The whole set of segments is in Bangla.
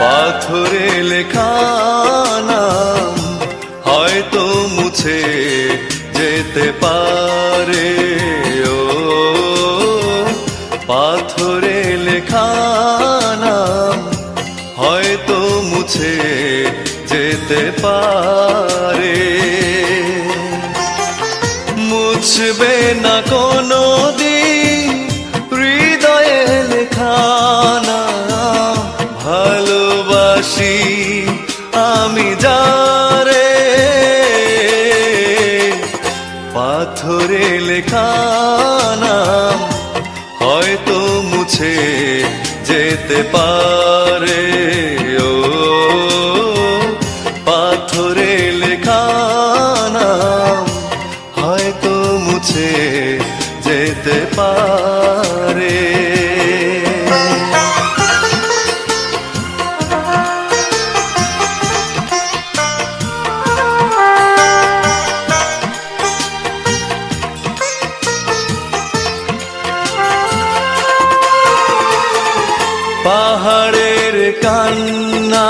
পাথরে লেখা নাম হয়তো মুছে যেতে পারে। ও, পাথরে লেখা নাম হয়তো মুছে যেতে পারে। মুছবে না কোনো ভালোবাসি আমি যারে। পাথরে লেখানা হয়তো মুছে যেতে পারে। ও, পাথরে লেখানা হয়তো মুছে যেতে পারে। পাহাড়ের কান্না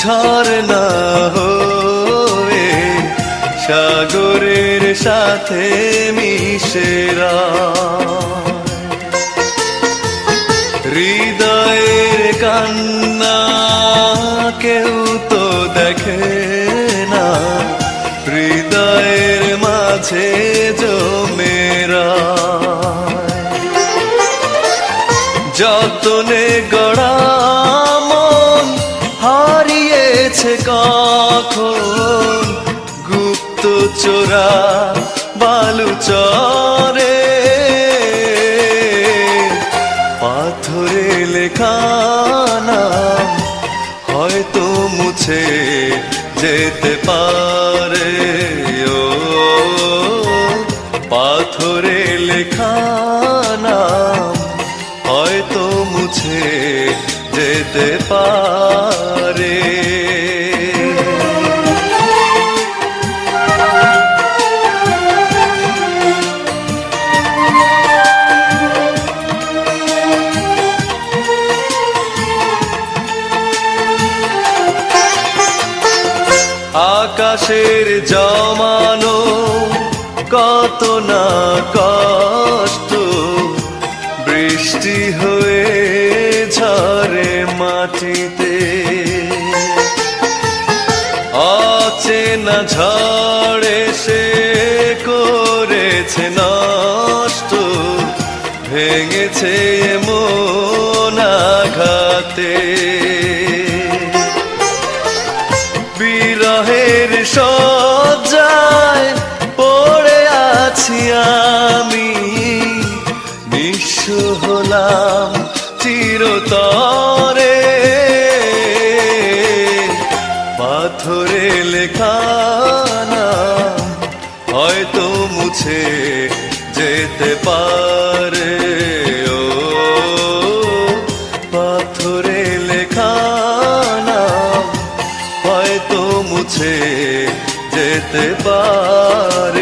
ঝর্ণা হয়ে সাগরের সাথে মিশেরা হৃদয়ের কান্না যতনে গড়া মন হারিয়েছে কখন? গুপ্ত চোরা বালু চরে, পাথরে লেখা হয়তো মুছে যেতে পারে। ও, পাথরে যেতে পারে। আকাশের জমানো কত না কষ্ট মাটিতে অচেনা ঝড়ে সে করেছে নষ্ট, ভেঙেছে মন আঘাতে। বিরহের সজ্জায় পড়ে আছি আমি, নিঃস্ব হলাম চিরতরে। পাথরে লেখা নাম হয়তো মুছে যেতে পারে। ও, পাথরে লেখা নাম হয়তো মুছে যেতে পারে।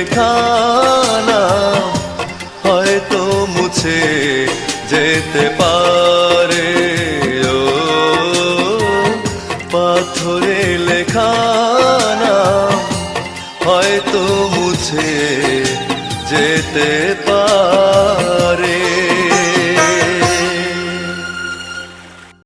লেখানা হয়তো মুছে যেতে পারে ও পাথরে লেখানা হয়তো মুছে যেতে পারে